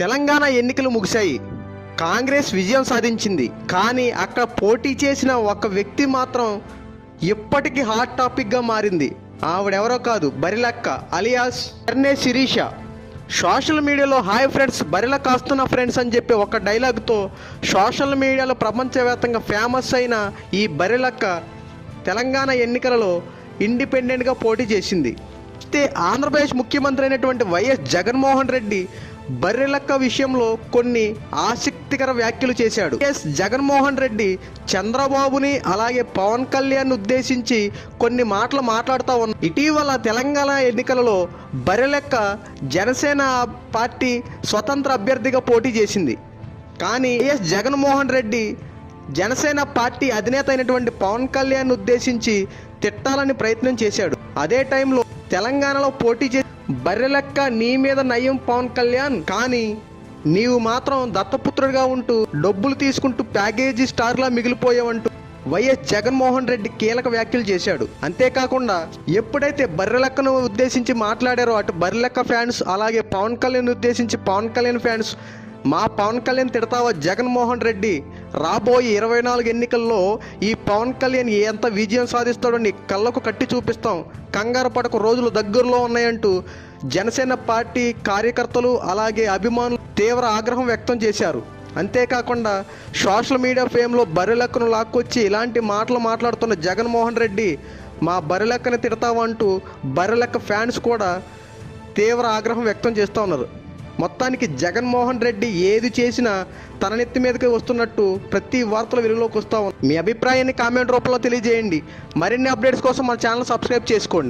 తెలంగాణ ఎన్నికలు ముగిశాయి. కాంగ్రెస్ విజయం సాధించింది. కానీ అక్కడ పోటీ చేసిన ఒక వ్యక్తి మాత్రం ఇప్పటికీ హాట్ టాపిక్గా మారింది. ఆవిడెవరో కాదు బరిలక్క అలియాస్ ఎర్నే శిరీష. సోషల్ మీడియాలో హాయ్ ఫ్రెండ్స్ బరిల కాస్తున్న ఫ్రెండ్స్ అని చెప్పి ఒక డైలాగ్తో సోషల్ మీడియాలో ప్రపంచవ్యాప్తంగా ఫేమస్ అయిన ఈ బరిలక్క తెలంగాణ ఎన్నికలలో ఇండిపెండెంట్గా పోటీ చేసింది. అయితే ఆంధ్రప్రదేశ్ ముఖ్యమంత్రి అయినటువంటి వైఎస్ జగన్మోహన్ రెడ్డి బర్రెలక్క విషయంలో కొన్ని ఆసక్తికర వ్యాఖ్యలు చేశాడు. ఎస్ జగన్మోహన్ రెడ్డి చంద్రబాబుని అలాగే పవన్ కళ్యాణ్ ఉద్దేశించి కొన్ని మాటలు మాట్లాడుతూ ఉన్నారు ఇటీవల తెలంగాణ ఎన్నికలలో బర్రెలెక్క జనసేన పార్టీ స్వతంత్ర అభ్యర్థిగా పోటీ చేసింది. కానీ ఎస్ జగన్మోహన్ రెడ్డి జనసేన పార్టీ అధినేత అయినటువంటి పవన్ కళ్యాణ్ ఉద్దేశించి తిట్టాలని ప్రయత్నం చేశాడు. అదే టైంలో తెలంగాణలో పోటీ చే బర్రెలెక్క నీ మీద నయం పవన్ కళ్యాణ్. కానీ నీవు మాత్రం దత్తపుత్రుడిగా ఉంటూ డబ్బులు తీసుకుంటూ ప్యాకేజీ స్టార్లా మిగిలిపోయావంటూ వైఎస్ జగన్మోహన్ రెడ్డి కీలక వ్యాఖ్యలు చేశాడు. అంతేకాకుండా ఎప్పుడైతే బర్రెలెక్కను ఉద్దేశించి మాట్లాడారో అటు బర్రెలెక్క ఫ్యాన్స్ అలాగే పవన్ కళ్యాణ్ ఉద్దేశించి పవన్ కళ్యాణ్ ఫ్యాన్స్ మా పవన్ కళ్యాణ్ తిడతావా జగన్మోహన్ రెడ్డి? రాబోయే ఇరవై నాలుగు ఎన్నికల్లో ఈ పవన్ కళ్యాణ్ ఎంత విజయం సాధిస్తాడో నీ కళ్ళకు కట్టి చూపిస్తాం. కంగారు పడక రోజులు దగ్గరలో ఉన్నాయంటూ జనసేన పార్టీ కార్యకర్తలు అలాగే అభిమానులు తీవ్ర ఆగ్రహం వ్యక్తం చేశారు. అంతేకాకుండా సోషల్ మీడియా ఫేమ్లో బరిలెక్కను లాక్కొచ్చి ఇలాంటి మాటలు మాట్లాడుతున్న జగన్మోహన్ రెడ్డి మా బరిలెక్కని తిడతామంటూ బర్రెలెక్క ఫ్యాన్స్ కూడా తీవ్ర ఆగ్రహం వ్యక్తం చేస్తూ ఉన్నారు. మొత్తానికి జగన్మోహన్ రెడ్డి ఏది చేసినా తన నెత్తి మీదకి వస్తున్నట్టు ప్రతి వార్తలు వెలుగులోకి వస్తూ ఉంది. మీ అభిప్రాయాన్ని కామెంట్ రూపంలో తెలియజేయండి. మరిన్ని అప్డేట్స్ కోసం మన ఛానల్ సబ్స్క్రైబ్ చేసుకోండి.